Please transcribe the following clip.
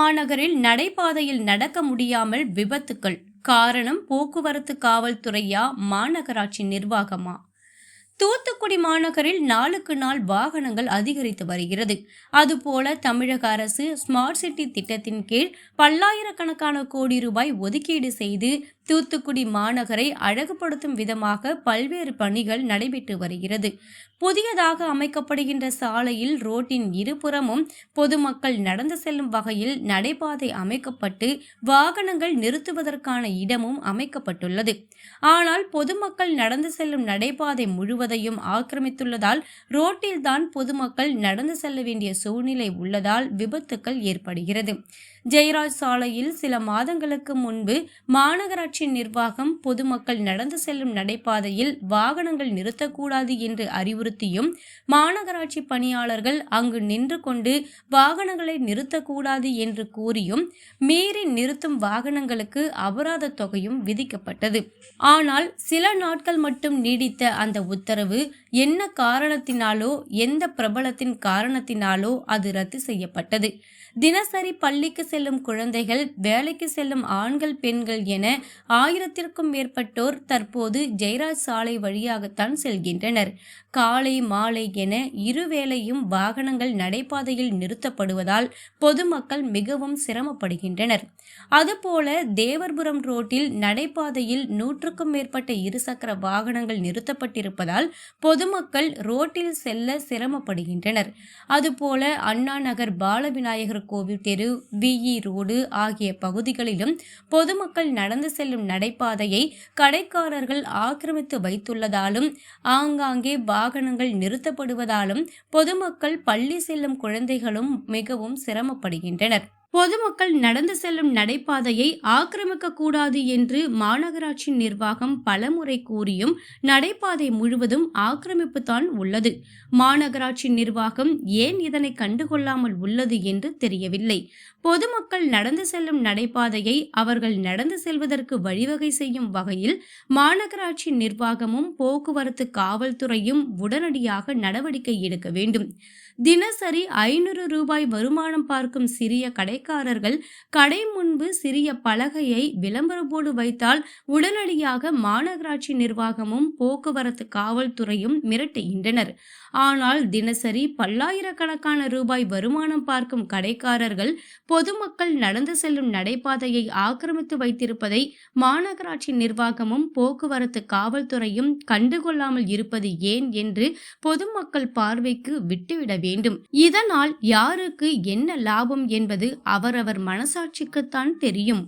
மாநகரில் நடைபாதையில் நடக்க முடியாமல் விபத்துக்கள். காரணம் போக்குவரத்து காவல்துறையா மாநகராட்சி நிர்வாகமா? தூத்துக்குடி மாநகரில் நாளுக்கு நாள் வாகனங்கள் அதிகரித்து வருகிறது. அதுபோல தமிழக அரசு ஸ்மார்ட் சிட்டி திட்டத்தின் கீழ் பல்லாயிரக்கணக்கான கோடி ரூபாய் ஒதுக்கீடு செய்து தூத்துக்குடி மாநகரை அழகுபடுத்தும் விதமாக பல்வேறு பணிகள் நடைபெற்று வருகிறது. புதியதாக அமைக்கப்படுகின்ற சாலையில் ரோட்டின் இருபுறமும் பொதுமக்கள் நடந்து செல்லும் வகையில் நடைபாதை அமைக்கப்பட்டு வாகனங்கள் நிறுத்துவதற்கான இடமும் அமைக்கப்பட்டுள்ளது. ஆனால் பொதுமக்கள் நடந்து செல்லும் நடைபாதை முழுவதையும் ஆக்கிரமித்துள்ளதால் ரோட்டில்தான் பொதுமக்கள் நடந்து செல்ல வேண்டிய சூழ்நிலை உள்ளதால் விபத்துக்கள் ஏற்படுகிறது. ஜெயராஜ் சாலையில் சில மாதங்களுக்கு முன்பு மாநகராட்சி நிர்வாகம் பொதுமக்கள் நடந்து செல்லும் நடைபாதையில் வாகனங்கள் நிறுத்தக்கூடாது என்று அறிவுறுத்தியும் மாநகராட்சி பணியாளர்கள் அங்கு நின்று கொண்டு வாகனங்களை நிறுத்தக்கூடாது என்று கூறியும் மீறி நிறுத்தும் வாகனங்களுக்கு அபராத தொகையும் விதிக்கப்பட்டது. ஆனால் சில நாட்கள் மட்டும் நீடித்த அந்த உத்தரவு என்ன காரணத்தினாலோ எந்த பிரபலத்தின் காரணத்தினாலோ அது ரத்து செய்யப்பட்டது. தினசரி பள்ளிக்கு செல்லும் குழந்தைகள் வேலைக்கு செல்லும் ஆண்கள் பெண்கள் என ஆயிரத்திற்கும் மேற்பட்டோர் தற்போது ஜெயராஜ் சாலை வழியாகத்தான் செல்கின்றனர். காலை மாலை என இருவேளையும் வாகனங்கள் நடைபாதையில் நிறுத்தப்படுவதால் பொதுமக்கள் மிகவும் சிரமப்படுகின்றனர். அதுபோல தேவர்புரம் ரோட்டில் நடைபாதையில் நூற்றுக்கும் மேற்பட்ட இருசக்கர வாகனங்கள் நிறுத்தப்பட்டிருப்பதால் பொதுமக்கள் ரோட்டில் செல்ல சிரமப்படுகின்றனர். அதுபோல அண்ணா நகர் பாலவிநாயகர் கோவில் தெரு வி. விஇ ரோடு ஆகிய பகுதிகளிலும் பொதுமக்கள் நடந்து செல்லும் நடைபாதையை கடைக்காரர்கள் ஆக்கிரமித்து வைத்துள்ளதாலும் ஆங்காங்கே வாகனங்கள் நிறுத்தப்படுவதாலும் பொதுமக்கள் பள்ளி செல்லும் குழந்தைகளும் மிகவும் சிரமப்படுகின்றனர். பொதுமக்கள் நடந்து செல்லும் நடைபாதையை ஆக்கிரமிக்கக்கூடாது என்று மாநகராட்சி நிர்வாகம் பலமுறை கூறியும் நடைபாதை முழுவதும் ஆக்கிரமிப்பு தான் உள்ளது. மாநகராட்சி நிர்வாகம் ஏன் இதனை கண்டுகொள்ளாமல் உள்ளது என்று தெரியவில்லை. பொதுமக்கள் நடந்து செல்லும் நடைபாதையை அவர்கள் நடந்து செல்வதற்கு வழிவகை செய்யும் வகையில் மாநகராட்சி நிர்வாகமும் போக்குவரத்து காவல்துறையும் உடனடியாக நடவடிக்கை எடுக்க வேண்டும். தினசரி ஐநூறு ரூபாய் வருமானம் பார்க்கும் சிறிய கடை கடைக்காரர்கள் கடை முன்பு சிறிய பலகையை விளம்பர போர்டு வைத்தால் உடனடியாக மாநகராட்சி நிர்வாகமும் போக்குவரத்து காவல்துறையும் மிரட்டுகின்றனர். ஆனால் தினசரி பல்லாயிரக்கணக்கான ரூபாய் வருமானம் பார்க்கும் கடைக்காரர்கள் பொதுமக்கள் நடந்து செல்லும் நடைபாதையை ஆக்கிரமித்து வைத்திருப்பதை மாநகராட்சி நிர்வாகமும் போக்குவரத்து காவல்துறையும் கண்டுகொள்ளாமல் இருப்பது ஏன் என்று பொதுமக்கள் பார்வைக்கு விட்டுவிட வேண்டும். இதனால் யாருக்கு என்ன லாபம் என்பது அவரவர் மனசாட்சிக்குத்தான் தெரியும்.